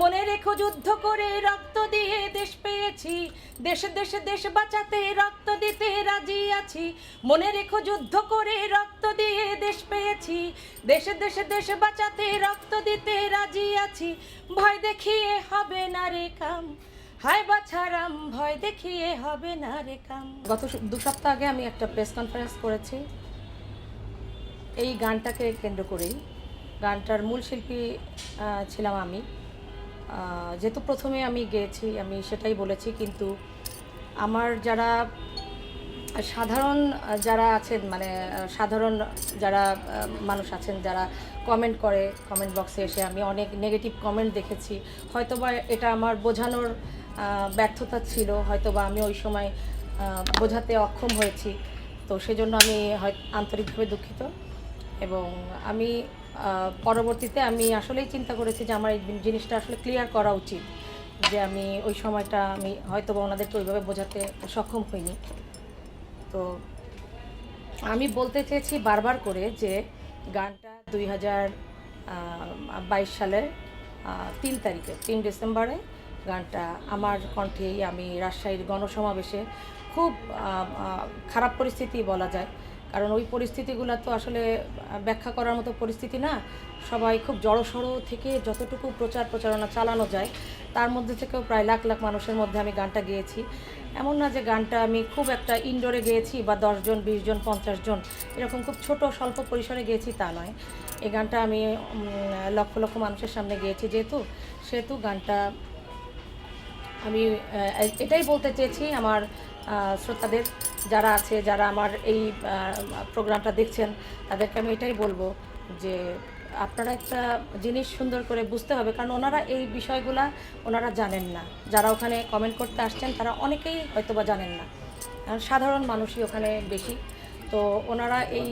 মনে রেখো যুদ্ধ করে রক্ত দিয়ে দেশ পেয়েছি। দেশে দেশে, দেশ বাঁচাতে রক্ত দিতে রাজি আছি। মনে রেখো যুদ্ধ করে রক্ত দিয়ে দেশ পেয়েছি। দেশে দেশে, দেশ বাঁচাতে রক্ত দিতে রাজি আছি। ভয় দেখিয়ে হবে না রে কাম। হায় বাছারাম ভয় দেখিয়ে হবে না রে কাম। গত দু সপ্তাহ আগে আমি একটা প্রেস কনফারেন্স করেছি। এই গানটাকে কেন্দ্র করেই। গানটার মূল শিল্পী ছিলাম আমি। যেহেতু প্রথমে আমি গেয়েছি, আমি সেটাই বলেছি, কিন্তু আমার যারা সাধারণ, যারা আছেন মানে সাধারণ যারা মানুষ আছেন, যারা কমেন্ট করে কমেন্ট বক্সে এসে আমি অনেক নেগেটিভ কমেন্ট দেখেছি। হয়তোবা এটা আমার বোঝানোর ব্যর্থতা ছিল, হয়তোবা আমি ওই সময় বোঝাতে অক্ষম হয়েছি। তো সেজন্য আমি হয়, আন্তরিকভাবে দুঃখিত এবং আমি পরবর্তীতে আমি আসলেই চিন্তা করেছি যে আমার এই জিনিসটা আসলে ক্লিয়ার করা উচিত, যে আমি ওই সময়টা আমি হয়তো বা ওনাদেরকে ওইভাবে বোঝাতে সক্ষম হইনি। তো আমি বলতে চেয়েছি বারবার করে যে গানটা দুই হাজার বাইশ সালের তিন তারিখে, তিন ডিসেম্বরে গানটা আমার কণ্ঠেই আমি রাজশাহীর গণসমাবেশে খুব খারাপ পরিস্থিতি বলা যায় কারণ ওই পরিস্থিতিগুলো তো আসলে ব্যাখ্যা করার মতো পরিস্থিতি না। সবাই খুব জড়সড় থেকে যতটুকু প্রচার প্রচারণা চালানো যায়, তার মধ্যে থেকেও প্রায় লাখ লাখ মানুষের মধ্যে আমি গানটা গেয়েছি। এমন না যে গানটা আমি খুব একটা ইনডোরে গেয়েছি বা দশজন বিশ জন, পঞ্চাশ জন, এরকম খুব ছোট, স্বল্প পরিসরে গেয়েছি তা নয়। এই গানটা আমি লক্ষ লক্ষ মানুষের সামনে গেয়েছি যেহেতু, সেহেতু গানটা আমি এটাই বলতে চেয়েছি আমার শ্রোতাদের যারা আছে, যারা আমার এই প্রোগ্রামটা দেখছেন, তাদেরকে আমি এটাই বলব যে আপনারা একটা জিনিস সুন্দর করে বুঝতে হবে, কারণ ওনারা এই বিষয়গুলা ওনারা জানেন না। যারা ওখানে কমেন্ট করতে আসছেন, তারা অনেকেই হয়তোবা জানেন না। কারণ সাধারণ মানুষই ওখানে বেশি। তো ওনারা এই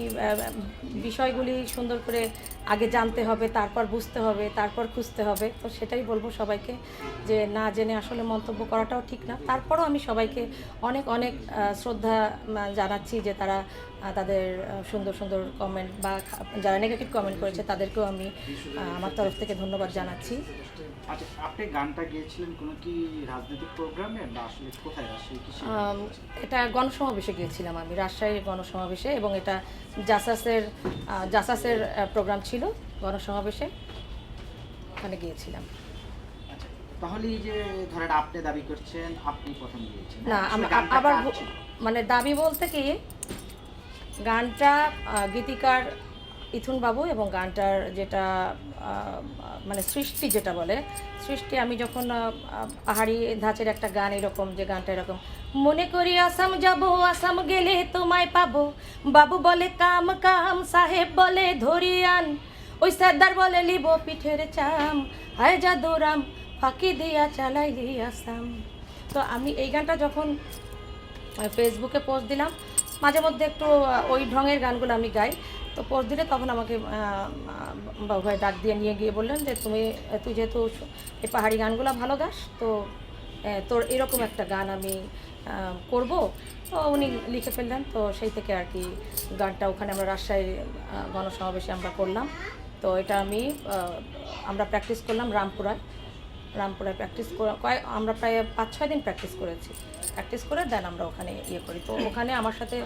বিষয়গুলি সুন্দর করে আগে জানতে হবে, তারপর বুঝতে হবে, তারপর খুঁজতে হবে। তো সেটাই বলব সবাইকে যে না জেনে আসলে মন্তব্য করাটাও ঠিক না। তারপরও আমি সবাইকে অনেক অনেক শ্রদ্ধা জানাচ্ছি যে তারা তাদের সুন্দর সুন্দর কমেন্ট বা যারা নেগেটিভ কমেন্ট করেছে, তাদেরকেও আমি আমার তরফ থেকে ধন্যবাদ জানাচ্ছি। আচ্ছা আপনি গানটা গিয়েছিলেন কোনো কি রাজনৈতিক প্রোগ্রামে বা আসলে কোথায়? রাজশাহী কি এটা গণসমাবেশে গিয়েছিলাম আমি রাজশাহীর গণসমাবেশে এবং এটা জাসাসের জাসাসের প্রোগ্রাম ছিল গণসমাবেশে ওখানে গিয়েছিলাম। আচ্ছা তাহলে এই যে ধরেন আপনি দাবি করছেন আপনি প্রথম গিয়েছেন। না আমি আবার? মানে দাবি বলতে কি গানটা গীতিকার ইথুন বাবু এবং গানটার যেটা মানে সৃষ্টি যেটা বলে, সৃষ্টি আমি যখন পাহাড়ি ধাঁচের একটা গান এরকম, যে গানটা এরকম, মনে করি আসাম যাব, আসাম গেলে তোমায় পাবো। বাবু বলে, কাম কাম, সাহেব বলে ধরিয়ান ওই সর্দার বলে, লিব পিঠের চাম, হায় যা জাদুরাম, ফাঁকি দিয়া চালাই আসাম। তো আমি এই গানটা যখন ফেসবুকে পোস্ট দিলাম, মাঝে মধ্যে একটু ওই ঢঙের গানগুলো আমি গাই। তো পোস্ট দিলে তখন আমাকে আহ, আহ, বাবু ভাই ডাক দিয়ে নিয়ে গিয়ে বললেন যে তুমি তুই যেহেতু এই পাহাড়ি গানগুলো ভালো গাস তো তোর এরকম একটা গান আমি করব। তো উনি লিখে ফেললেন তো সেই থেকে আর কি গানটা ওখানে আমরা রাজশাহী গণসমাবেশে আমরা করলাম। তো এটা আমি আমরা প্র্যাকটিস করলাম রামপুরায়। রামপুরায় প্র্যাকটিস কয়েক আমরা প্রায় পাঁচ ছয় দিন প্র্যাকটিস করেছি। প্র্যাকটিস করে দেন আমরা ওখানে ইয়ে করি। তো ওখানে আমার সাথে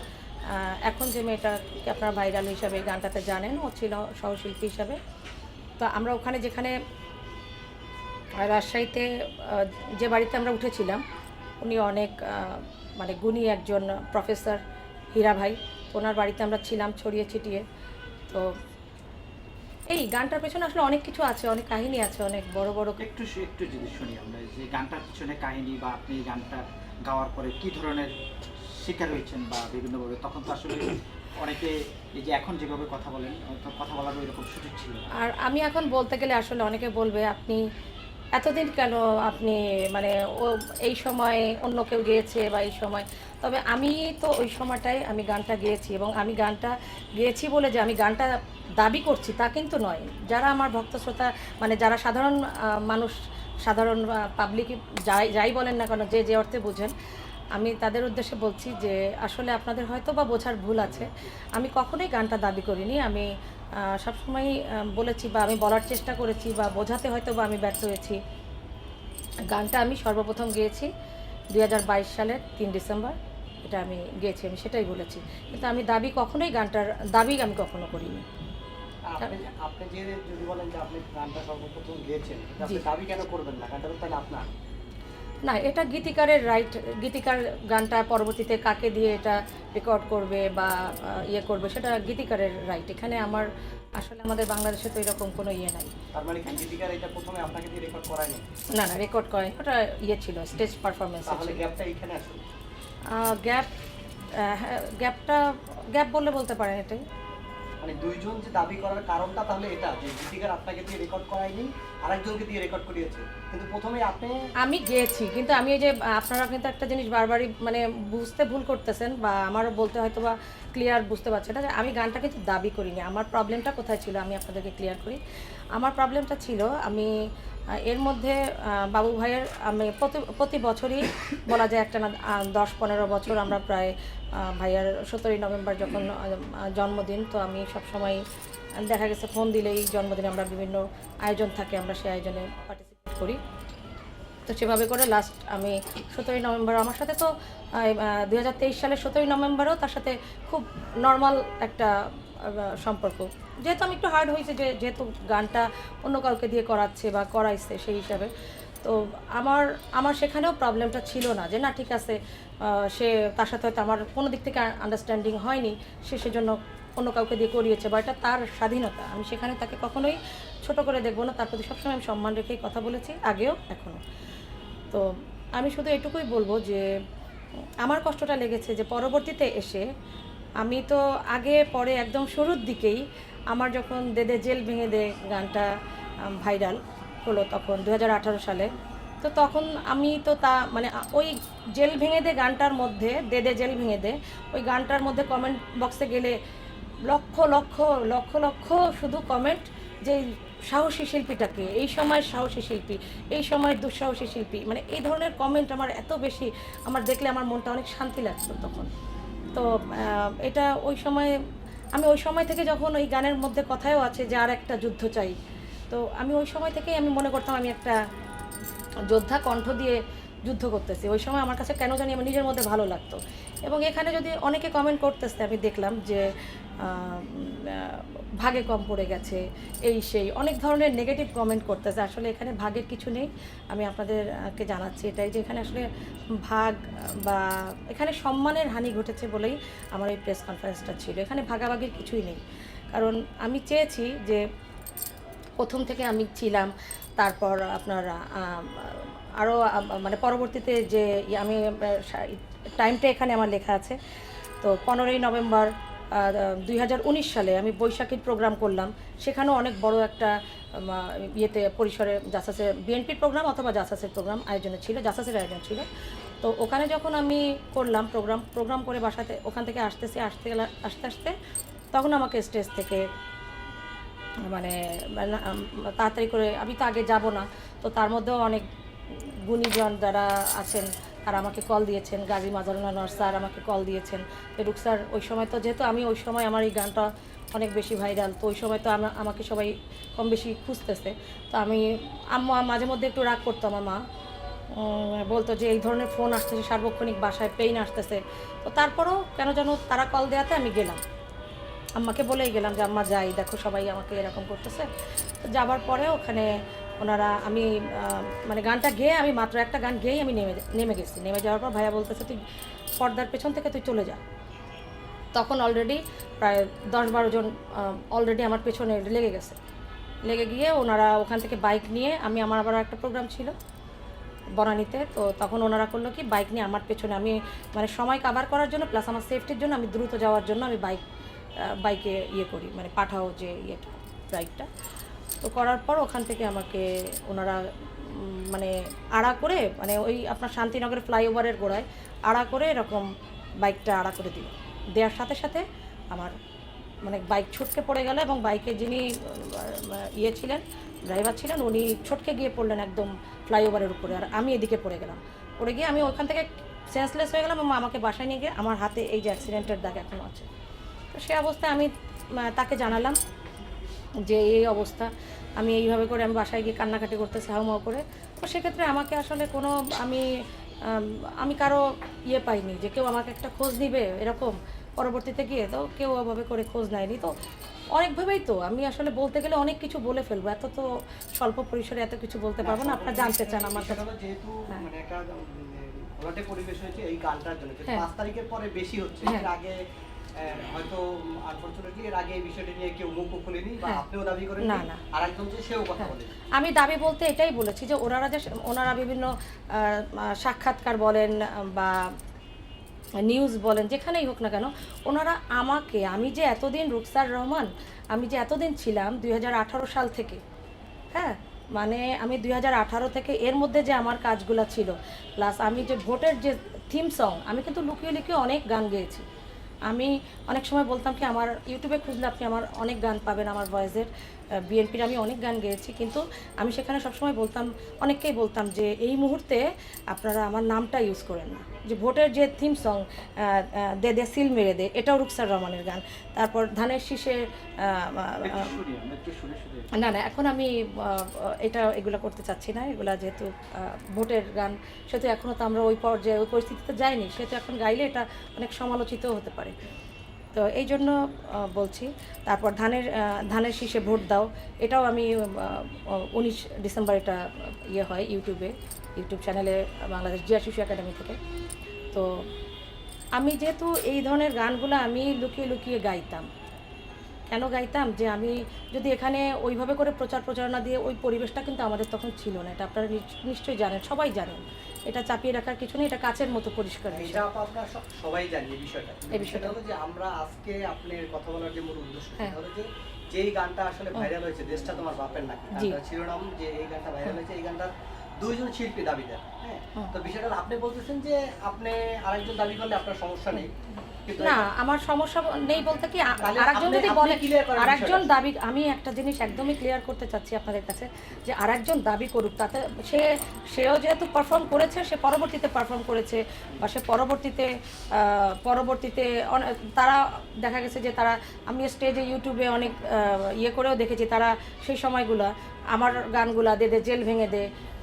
এখন যে মেয়েটাকে আপনার ভাইরাল হিসাবে গানটাতে জানেন, ও ছিল সহশিল্পী হিসাবে। তো আমরা ওখানে যেখানে রাজশাহীতে যে বাড়িতে আমরা উঠেছিলাম, উনি অনেক মানে গুণী একজন প্রফেসর হীরা ভাই। ওনার বাড়িতে আমরা ছিলাম ছড়িয়ে ছিটিয়ে। তো এই গানটার পেছনে আসলে অনেক কিছু আছে, অনেক কাহিনী আছে, অনেক বড় বড় একটু একটু যদি শুনি আমরা। যে গানটার পিছনে কাহিনী বা আপনি গানটা গাওয়ার পরে কি ধরনের শিকার হয়েছেন বা বিভিন্নভাবে, তখন তো আসলে অনেকে এই যে এখন যেভাবে কথা বলেন কথা বলার এরকম সুযোগ ছিল আর আমি এখন বলতে গেলে আসলে অনেকে বলবে, আপনি এতদিন কেন আপনি মানে ও এই সময় অন্য কেউ গেয়েছে বা এই সময়? তবে আমি তো ওই সময়টাই আমি গানটা গেয়েছি এবং আমি গানটা গেয়েছি বলে যে আমি গানটা দাবি করছি তা কিন্তু নয়। যারা আমার ভক্ত শ্রোতা মানে যারা সাধারণ মানুষ, সাধারণ পাবলিক যাই যাই বলেন না কেন, যে যে অর্থে বুঝেন আমি তাদের উদ্দেশ্যে বলছি যে আসলে আপনাদের হয়তো বা বোঝার ভুল আছে। আমি কখনোই গানটা দাবি করিনি। আমি আহ, সবসময়ই বলেছি বা আমি বলার চেষ্টা করেছি বা বোঝাতে হয়তো বা আমি ব্যর্থ হয়েছি। গানটা আমি সর্বপ্রথম গেয়েছি দু হাজার বাইশ সালের তিন ডিসেম্বর। এটা আমি গেয়েছি আমি সেটাই বলেছি। কিন্তু আমি দাবি কখনোই গানটার দাবি আমি কখনো করিনি। আপনি যদি বলেন যে আপনি গানটা সর্বপ্রথম গেয়েছেন আপনি দাবি কেন করবেন না? গানটা তো তাহলে আপনার। না এটা গীতিকারের রাইট গীতিকার গানটা পরবর্তীতে কাকে দিয়ে এটা রেকর্ড করবে বা ইয়ে করবে সেটা গীতিকারের রাইট এখানে আমার আসলে আমাদের বাংলাদেশে তো এরকম কোনো ইয়ে নাই। মানে কি গীতিকার এটা প্রথমে আপনাকে দিয়ে রেকর্ড করায়নি? না না রেকর্ড করেনি ওটা ইয়ে ছিল স্টেজ পারফরমেন্স গ্যাপটা গ্যাপ গ্যাপটা গ্যাপ বললে বলতে পারেন এটাই। মানে দুইজন যে দাবি করার কারণটা তাহলে এটা, যে গীতিকার আপনাকে দিয়ে রেকর্ড করায়নি, আরেকজনকে দিয়ে রেকর্ড করিয়েছে। কিন্তু প্রথমে আপনি আমি গেয়েছি, কিন্তু আমি এই যে, আপনারা কিন্তু একটা জিনিস বারবারই মানে বুঝতে ভুল করতেছেন বা আমারও বলতে হয়তো বা ক্লিয়ার বুঝতে পারছে না যে আমি গানটা কিন্তু দাবি করিনি। আমার প্রবলেমটা কোথায় ছিল আমি আপনাদেরকে ক্লিয়ার করি। আমার প্রবলেমটা ছিল আমি এর মধ্যে বাবু ভাইয়ের, আমি প্রতি প্রতি বছরই বলা যায় একটা না দশ পনেরো বছর আমরা প্রায় ভাইয়ার সতেরোই নভেম্বর যখন জন্মদিন, তো আমি সবসময় দেখা গেছে ফোন দিলেই জন্মদিনে আমরা বিভিন্ন আয়োজন থাকে, আমরা সেই আয়োজনে পার্টিসিপেট করি। তো সেভাবে করে লাস্ট আমি সতেরোই নভেম্বর, আমার সাথে তো দু হাজার তেইশ সালের সতেরোই নভেম্বরও তার সাথে খুব নর্মাল একটা সম্পর্ক। যেহেতু আমি একটু হার্ড হয়েছে, যে যেহেতু গানটা অন্য কাউকে দিয়ে করাচ্ছে বা করাইছে সেই হিসাবে, তো আমার আমার সেখানেও প্রবলেমটা ছিল না, যে না, ঠিক আছে সে তার সাথে হয়তো আমার কোনো দিক থেকে আন্ডারস্ট্যান্ডিং হয়নি, সে সেজন্য অন্য কাউকে দিয়ে করিয়েছে, বা এটা তার স্বাধীনতা। আমি সেখানে তাকে কখনোই ছোট করে দেখব না তার প্রতি সবসময় আমি সম্মান রেখেই কথা বলেছি, আগেও, এখনও। তো আমি শুধু এটুকুই বলব যে, আমার কষ্টটা লেগেছে যে পরবর্তীতে এসে আমি তো আগে, পরে একদম শুরুর দিকেই আমার যখন দেদে জেল ভেঙে দে গানটা ভাইরাল হলো তখন দু হাজার আঠারো সালে। তো তখন আমি তো তা মানে ওই জেল ভেঙে দে গানটার মধ্যে, দে দে জেল ভেঙে দে, ওই গানটার মধ্যে কমেন্ট বক্সে গেলে লক্ষ লক্ষ লক্ষ লক্ষ শুধু কমেন্ট যে সাহসী শিল্পীটাকে, এই সময় সাহসী শিল্পী, এই সময় দুঃসাহসী শিল্পী মানে এই ধরনের কমেন্ট আমার এত বেশি, আমার দেখলে আমার মনটা অনেক শান্তি লাগতো তখন। তো এটা ওই সময়, আমি ওই সময় থেকে যখন ওই গানের মধ্যে কথাও আছে যে আর একটা যুদ্ধ চাই, তো আমি ওই সময় থেকেই আমি মনে করতাম আমি একটা যোদ্ধা কণ্ঠ দিয়ে যুদ্ধ করতেছি। ওই সময় আমার কাছে কেন জানি আমার নিজের মধ্যে ভালো লাগতো। এবং এখানে যদি অনেকে কমেন্ট করতেছে, আমি দেখলাম যে ভাগে কম পড়ে গেছে, এই সেই, অনেক ধরনের নেগেটিভ কমেন্ট করতেছে। আসলে এখানে ভাগের কিছু নেই, আমি আপনাদেরকে জানাচ্ছি এটাই যে এখানে আসলে ভাগ বা এখানে সম্মানের হানি ঘটেছে বলেই আমার এই প্রেস কনফারেন্সটা ছিল। এখানে ভাগাভাগির কিছুই নেই। কারণ আমি চেয়েছি যে প্রথম থেকে আমি ছিলাম, তারপর আপনার আরও মানে পরবর্তীতে যে, আমি টাইমটা এখানে আমার লেখা আছে। তো পনেরোই নভেম্বর দুই হাজার উনিশ সালে আমি বৈশাখীর প্রোগ্রাম করলাম। সেখানেও অনেক বড় একটা ইয়েতে পরিসরে জাসাসের বিএনপির প্রোগ্রাম অথবা জাসাসের প্রোগ্রাম আয়োজনে ছিল জাসাসের আয়োজন ছিল। তো ওখানে যখন আমি করলাম প্রোগ্রাম প্রোগ্রাম করে বাসাতে ওখান থেকে আসতেছি আসতে আসতে আসতে তখন আমাকে স্টেজ থেকে মানে মানে, তাড়াতাড়ি করে আমি তো আগে যাব না। তো তার মধ্যেও অনেক গুণীজন যারা আছেন তারা আমাকে কল দিয়েছেন, গাজী মাজারুল্লাহ নর স্যার আমাকে কল দিয়েছেন। তো রুক স্যার ওই সময় তো যেহেতু আমি ওই সময় আমার এই গানটা অনেক বেশি ভাইরাল তো ওই সময় তো আমাকে সবাই কম বেশি খুঁজতেছে। তো আমি আম্মা মাঝে মধ্যে একটু রাগ করতো আমার মা। বলতো যে এই ধরনের ফোন আসতেছে, সার্বক্ষণিক বাসায় পেইন আসতেছে। তো তারপরেও কেন যেন তারা কল দেওয়াতে আমি গেলাম। আম্মাকে বলেই গেলাম যে, আম্মা যাই, দেখো সবাই আমাকে এরকম করতেছে। তো যাবার পরে ওখানে ওনারা, আমি মানে গানটা গেয়ে আমি মাত্র একটা গান গেয়েই আমি নেমে নেমে গেছি। নেমে যাওয়ার পর ভাইয়া বলতেছে, তুই পর্দার পেছন থেকে তুই চলে যা। তখন অলরেডি প্রায় দশ বারো জন অলরেডি আমার পেছনে লেগে গেছে। লেগে গিয়ে ওনারা ওখান থেকে বাইক নিয়ে, আমি আমার আবার একটা প্রোগ্রাম ছিল বনানিতে, তো তখন ওনারা করল কি বাইক নিয়ে আমার পেছনে, আমি মানে সময় কাভার করার জন্য প্লাস আমার সেফটির জন্য আমি দ্রুত যাওয়ার জন্য আমি বাইক বাইকে ইয়ে করি মানে পাঠাও যে ইয়েটা বাইকটা তো করার পর ওখান থেকে আমাকে ওনারা মানে আড়া করে মানে ওই আপনার শান্তিনগরের ফ্লাইওভারের গোড়ায় আড়া করে এরকম বাইকটা আড়া করে দিল। দেওয়ার সাথে সাথে আমার মানে বাইক ছুটকে পড়ে গেল এবং বাইকে যিনি ইয়ে ছিলেন, ড্রাইভার ছিলেন, উনি ছটকে গিয়ে পড়লেন একদম ফ্লাইওভারের উপরে আর আমি এদিকে পড়ে গেলাম। পড়ে গিয়ে আমি ওখান থেকে সেন্সলেস হয়ে গেলাম এবং আমাকে বাসায় নিয়ে গিয়ে আমার হাতে এই যে অ্যাক্সিডেন্টের দাগ এখনও আছে। তো সে অবস্থায় আমি তাকে জানালাম যে এই অবস্থা আমি এইভাবে করে আমি বাসায় গিয়ে কান্নাকাটি করতেছি হাউমাউ করে তো সেক্ষেত্রে আমাকে আসলে কোনো আমি আমি কারও ইয়ে পাইনি যে কেউ আমাকে একটা খোঁজ নিবে এরকম পরবর্তীতে গিয়ে তো কেউ ওভাবে করে খোঁজ নেয়নি তো অনেকভাবেই তো আমি আসলে বলতে গেলে অনেক কিছু বলে ফেলব এত তো স্বল্প পরিসরে এত কিছু বলতে পারব না আপনারা জানতে চান আমার কাছে যেহেতু হ্যাঁ। মানে ঘোলাটে পরিবেশ হয়েছে এই গানটার জন্য হ্যাঁ। পাঁচ তারিখের পরে বেশি হচ্ছে হ্যাঁ। আগে হয়তো আনফরচুনেটলি এর আগে এই বিষয়টা নিয়ে কেউ মুখ খুলেনি বা হ্যাঁ। আপনিও দাবি করেন না, না। আর একজন যে সেও কথা হ্যাঁ। বলে আমি দাবি বলতে এটাই বলেছি যে ওনারা যে ওনারা বিভিন্ন সাক্ষাৎকার বলেন বা নিউজ বলেন যেখানেই হোক না কেন ওনারা আমাকে আমি যে এতদিন রুকসার রহমান আমি যে এতদিন ছিলাম দুই হাজার আঠারো সাল থেকে হ্যাঁ মানে আমি দুই হাজার আঠারো থেকে এর মধ্যে যে আমার কাজগুলো ছিল প্লাস আমি যে ভোটের যে থিম সং আমি কিন্তু লুকিয়ে লুকিয়ে অনেক গান গেয়েছি আমি অনেক সময় বলতাম কি, আমার ইউটিউবে খুঁজলে আপনি আমার অনেক গান পাবেন আমার ভয়েসের। বিএনপির আমি অনেক গান গেয়েছি, কিন্তু আমি সেখানে সবসময় বলতাম, অনেককেই বলতাম যে, এই মুহূর্তে আপনারা আমার নামটা ইউজ করেন না। যে ভোটের যে থিম সং দে দে সিল মেরে দে এটাও রুকসার রহমানের গান। তারপর ধানের শীষে না না এখন আমি এটা এগুলো করতে চাচ্ছি না এগুলা যেহেতু ভোটের গান সেহেতু এখনও তো আমরা ওই পর্যায়ে ওই পরিস্থিতিতে যাইনি সেহেতু এখন গাইলে এটা অনেক সমালোচিতও হতে পারে। তো এই জন্য বলছি তারপর ধানের ধানের শীষে ভোট দাও এটাও আমি উনিশ ডিসেম্বর এটা ইয়ে হয় ইউটিউবে। ইউটিউব চ্যানেলে বাংলাদেশ জিয়া শিশু একাডেমি থেকে। তো আমি যেহেতু এই ধরনের গানগুলো আমি লুকিয়ে লুকিয়ে গাইতাম। কেন গাইতাম? যে আমি যদি এখানে ওইভাবে করে প্রচার প্রচারণা দিয়ে ওই পরিবেশটা কিন্তু আমাদের তখন ছিল না। এটা আপনারা নিশ্চয়ই জানেন সবাই জানেন। এটা চাপিয়ে রাখার কিছু নেই এটা কাচের মতো পরিষ্কার বিষয়। এটা আপনারা সবাই জানি এই বিষয়টা। এই বিষয়টা। হলো যে আমরা আজকে আপনার কথা বলার যে মূল উদ্দেশ্য হ্যাঁ। সেটা হলো যে যেই গানটা আসলে ভাইরাল হয়েছে দেশটা তোমার বাপের নাকি। শিরোনাম যে এই গানটা ভাইরাল হয়েছে এই গানটার দুইজন শিল্পী দাবিদার হ্যাঁ? তো বিষয়টা আপনি বলতেছেন যে আপনি আরেকজন দাবি করলে আপনার সমস্যা নেই। না আমার সমস্যা নেই বলতে কি আরেকজন যদি বলে আরেকজন দাবি আমি একটা জিনিস একদমই ক্লিয়ার করতে চাচ্ছি আপনাদের কাছে যে আরেকজন দাবি করুক তাতে সে সেও যেহেতু পারফর্ম করেছে সে পরবর্তীতে পারফর্ম করেছে বা সে পরবর্তীতে পরবর্তীতে তারা দেখা গেছে যে তারা আমি স্টেজে ইউটিউবে অনেক ইয়ে করেও দেখেছি তারা সেই সময়গুলো আমার গানগুলা দে দে জেল ভেঙে দে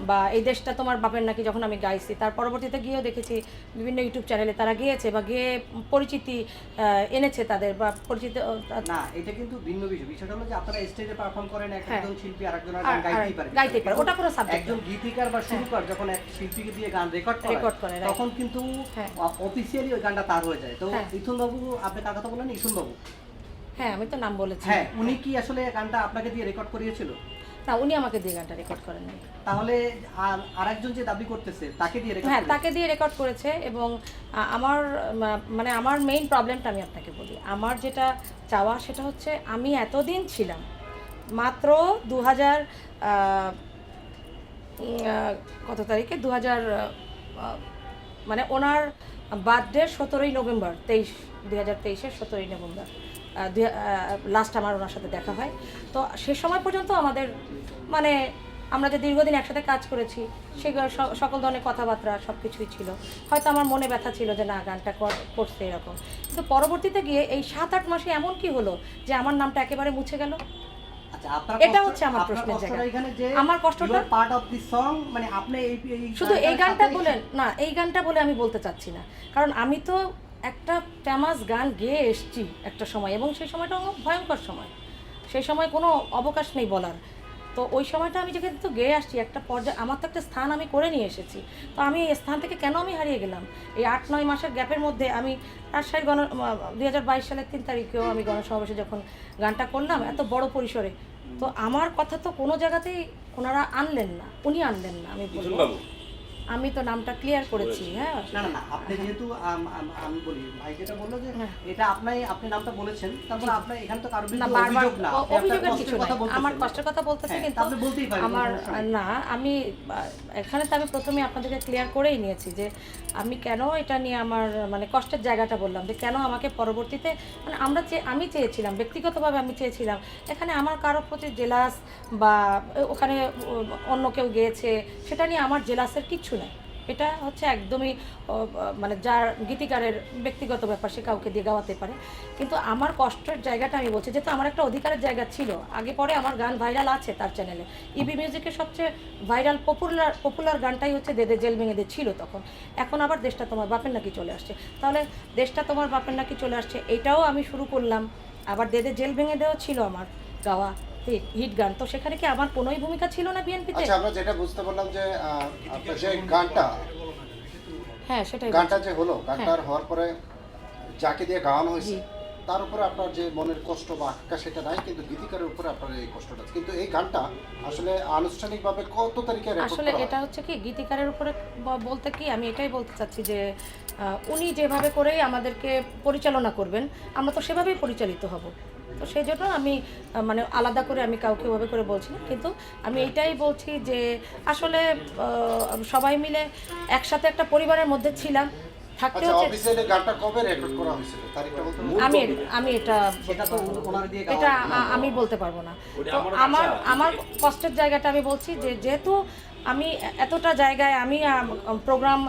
বা এই দেশটা তোমার বাপের নাকি যখন আমি গাইছি তার পরবর্তীতে গিয়েও দেখেছি বিভিন্ন ইউটিউব চ্যানেলে তারা গিয়েছে বা গিয়ে পরিচিতি এনেছে তাদের বা পরিচিত না এটা কিন্তু ভিন্ন বিষয়। বিষয়টা হলো যে আপনারা স্টেজে পারফর্ম করেন হ্যাঁ। একজন শিল্পী আরেকজনের গান গাইতেই পারে। গাইতেই পারে, ওটা কোনো subject একজন গীতিকার বা সুরকার যখন এক শিল্পীকে দিয়ে গান রেকর্ড করে Record করে, তখন কিন্তু হ্যাঁ। অফিসিয়ালি ওই গানটা তার হয়ে যায়। তো হ্যাঁ। ইথুন বাবু আপনি কার কথা বলেন ইথুন বাবু হ্যাঁ আমি তো নাম বলেছি। হ্যাঁ উনি কি আসলে গানটা আপনাকে দিয়ে রেকর্ড করিয়েছিল? না উনি আমাকে দিয়ে গানটা রেকর্ড করেন নাই। তাহলে আর আরেকজন যে দাবি করতেছে তাকে দিয়ে রেকর্ড হ্যাঁ তাকে দিয়ে রেকর্ড করেছে এবং আমার মানে আমার মেইন প্রবলেমটা আমি আপনাকে বলি। আমার যেটা চাওয়া সেটা হচ্ছে আমি এতদিন ছিলাম মাত্র দু হাজার কত তারিখে? দু হাজার মানে ওনার বার্থডে সতেরোই নভেম্বর, তেইশ দুই হাজার তেইশের সতেরোই নভেম্বর। লাস্ট আমার ওনার সাথে দেখা হয়। তো সে সময় পর্যন্ত আমাদের মানে আমরা যে দীর্ঘদিন একসাথে কাজ করেছি, সে সকল ধরনের কথাবার্তা সব কিছুই ছিল। হয়তো আমার মনে ব্যথা ছিল যে না, গানটা কর- করছে এরকম। কিন্তু পরবর্তীতে গিয়ে এই সাত আট মাসে এমন কি হলো যে আমার নামটা একেবারে মুছে গেল? এটা হচ্ছে আমার প্রশ্নের জায়গা। আমার কষ্টটা- পার্ট অফ দি সং মানে আপনি শুধু এই গানটা বলেন না এই গানটা বলে আমি বলতে চাচ্ছি না। কারণ আমি তো একটা ফেমাস গান গেয়ে এসছি একটা সময় এবং সেই সময়টা আমার ভয়ঙ্কর সময়। সেই সময় কোনো অবকাশ নেই বলার। তো ওই সময়টা আমি যেখানে তো গেয়ে আসছি একটা পর্যায়ে আমার তো একটা স্থান আমি করে নিয়ে এসেছি। তো আমি এই স্থান থেকে কেন আমি হারিয়ে গেলাম? এই আট নয় মাসের গ্যাপের মধ্যে আমি রাজশাহী গণ দুই হাজার বাইশ সালের তিন তারিখেও আমি গণসমাবেশে যখন গানটা করলাম এত বড় পরিসরে তো আমার কথা তো কোনো জায়গাতেই ওনারা আনলেন না উনি আনলেন না আমি বলব। আমি তো নামটা ক্লিয়ার করেছি হ্যাঁ? না না না আপনি যেহেতু আম- বলি ভাই যেটা বলল যে হ্যাঁ। এটা আপনি আপনি নামটা বলেছেন তারপর আপনার এখানে তো কারও না বারবার না আপনি অভিযোগের কিছু কথা নাই। আমার কষ্টের কথা বলতেছে হ্যাঁ, কিন্তু আপনি বলতেই পারেন, আমার না আমি এখানে তো আমি প্রথমে আপনাদেরকে ক্লিয়ার করেই নিয়েছি যে আমি কেন এটা নিয়ে আমার মানে কষ্টের জায়গাটা বললাম যে কেন আমাকে পরবর্তীতে মানে আমরা চেয়ে আমি চেয়েছিলাম ব্যক্তিগতভাবে আমি চেয়েছিলাম এখানে আমার কারও প্রতি জেলাস বা ওখানে অন্য কেউ গিয়েছে সেটা নিয়ে আমার জেলাসের কিচ্ছু নেই এটা হচ্ছে একদমই মানে যার গীতিকারের ব্যক্তিগত ব্যাপার সে কাউকে দিয়ে গাওয়াতে পারে। কিন্তু আমার কষ্টের জায়গাটা আমি বলছি, যেহেতু আমার একটা অধিকারের জায়গা ছিল, আগে পরে আমার গান ভাইরাল আছে তার চ্যানেলে ইবি মিউজিকের সবচেয়ে ভাইরাল পপুলার পপুলার গানটাই হচ্ছে দেদে জেল ভেঙে দে ছিল তখন। এখন আবার দেশটা তোমার বাপের নাকি চলে আসছে। তাহলে দেশটা তোমার বাপের নাকি চলে আসছে, এটাও আমি শুরু করলাম। আবার দেদে জেল ভেঙে দেওয়া ছিল আমার গাওয়া। হিট গান তো সেখানে কি আমার কোনোই ভূমিকা ছিল না বিএনপিতে? আচ্ছা আমরা যেটা বুঝতে পারলাম যে আপনার যে গানটা হ্যাঁ সেটাই গানটা যে হলো গানটার হওয়ার পরে যাকে দিয়ে গাওয়ানো হয়েছে তার উপরে আপনার যে মনের কষ্ট বা আকাঙ্ক্ষা সেটা নাই কিন্তু গীতিকারের উপরে আপনার এই কষ্টটা কিন্তু এই গানটা আসলে আনুষ্ঠানিকভাবে কত তারিখে আসলে এটা হচ্ছে কি গীতিকারের উপরে বলতে কি আমি এটাই বলতে চাচ্ছি যে উনি যেভাবে করেই আমাদেরকে পরিচালনা করবেন আমরা তো সেভাবেই পরিচালিত হব। তো সেই জন্য আমি মানে আলাদা করে আমি কাউকে ওভাবে করে বলছি না। কিন্তু আমি এটাই বলছি যে আসলে সবাই মিলে একসাথে একটা পরিবারের মধ্যে ছিলাম। থাকতে আচ্ছা হচ্ছে গানটা কবে রেকর্ড করা হয়েছিল? তারিখটা বলতে আমি আমি এটা সেটা তো ওনার দিয়ে গাওয়া এটা আমি বলতে পারব না। তো আমার আমার কষ্টের জায়গাটা আমি বলছি যে যেহেতু আমি এতটা জায়গায় আমি প্রোগ্রাম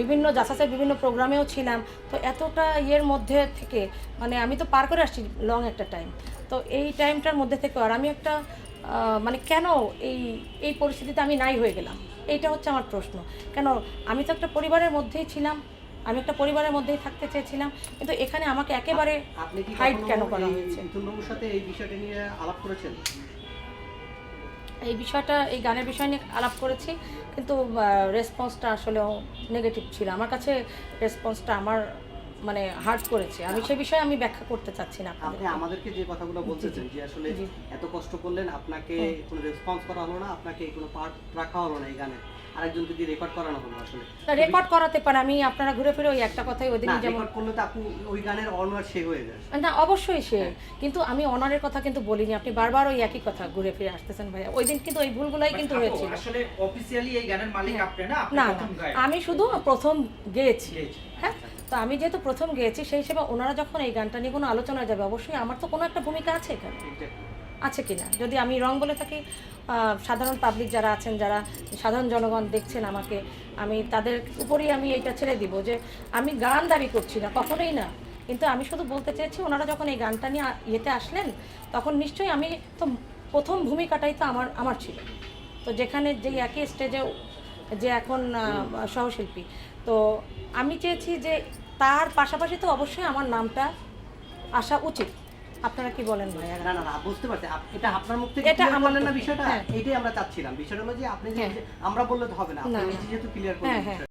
বিভিন্ন জাসাসের বিভিন্ন প্রোগ্রামেও ছিলাম। তো এতটা ইয়ের মধ্যে থেকে মানে আমি তো পার করে আসছি লং একটা টাইম তো এই টাইমটার মধ্যে থেকে আর আমি একটা মানে কেন এই এই পরিস্থিতিতে আমি নাই হয়ে গেলাম? এইটা হচ্ছে আমার প্রশ্ন। কেন আমি তো একটা পরিবারের মধ্যেই ছিলাম আমি একটা পরিবারের মধ্যেই থাকতে চেয়েছিলাম কিন্তু এখানে আমাকে একেবারে হাইড কেন করা হয়েছে? সাথে এই বিষয়টা নিয়ে আলাপ করেছেন? এই বিষয়টা, এই গানের বিষয় নিয়ে আলাপ করেছি, কিন্তু রেসপন্সটা আসলে নেগেটিভ ছিল। আমার কাছে রেসপন্সটা আমার মানে হার্ট করেছে। আমি সে বিষয়ে আমি ব্যাখ্যা করতে চাচ্ছি না আপনি আমাদেরকে যে কথাগুলো বলতেছেন যে আসলে। এত কষ্ট করলেন আপনাকে কোনো রেসপন্স করা হলো না আপনাকে কোনো পার্ট রাখা হলো না এই গানে? আরেকজনকে দিয়ে রেকর্ড করানো হলো আসলে। রেকর্ড করাতে পারে আমি আপনারা ঘুরে ফিরে ওই একটা কথাই ওই না দিনই যেমন রেকর্ড করলে তো আপনি ওই গানের অনার সে হয়ে যায়। না অবশ্যই সে। কিন্তু আমি অনারের কথা কিন্তু বলিনি আপনি বারবার ওই একই কথা ঘুরে ফিরে আসতেছেন ভাইয়া। ওই দিন কিন্তু ওই ভুলগুলাই কিন্তু আপু, হয়েছিল। আসলে অফিসিয়ালি এই গানের মালিক আপনি না? আপনি না প্রথম না আমি শুধু প্রথম গেয়েছি। গেয়েছি। হ্যাঁ? তো আমি যেহেতু প্রথম গেয়েছি, সেই হিসেবে ওনারা যখন এই গানটা নিয়ে কোনো আলোচনা যাবে, অবশ্যই আমার তো কোনো একটা ভূমিকা আছে এখানে. আছে কিনা? যদি আমি রং বলে থাকি সাধারণ পাবলিক যারা আছেন, যারা সাধারণ জনগণ দেখছেন আমাকে, আমি তাদের উপরেই আমি এইটা ছেড়ে দিব যে আমি গান দাবি করছি না, কখনোই না। কিন্তু আমি শুধু বলতে চেয়েছি, ওনারা যখন এই গানটা নিয়ে ইয়েতে আসলেন, তখন নিশ্চয়ই আমি তো প্রথম ভূমিকাটাই তো আমার আমার ছিল। তো যেখানে যে একই স্টেজে যে এখন সহশিল্পী, তো আমি চেয়েছি যে তার পাশাপাশি তো অবশ্যই আমার নামটা আসা উচিত আপনারা কি বলেন ভাইয়া না না না বুঝতে পারছি এটা আপনার মুখ থেকে এটা আমার না বিষয়টা হ্যাঁ। এটাই আমরা চাচ্ছিলাম বিষয়টা হলো যে আপনি যে হ্যাঁ। আমরা বললে তো হবে না আপনি। নিজে যেহেতু ক্লিয়ার করে করলেন হ্যাঁ।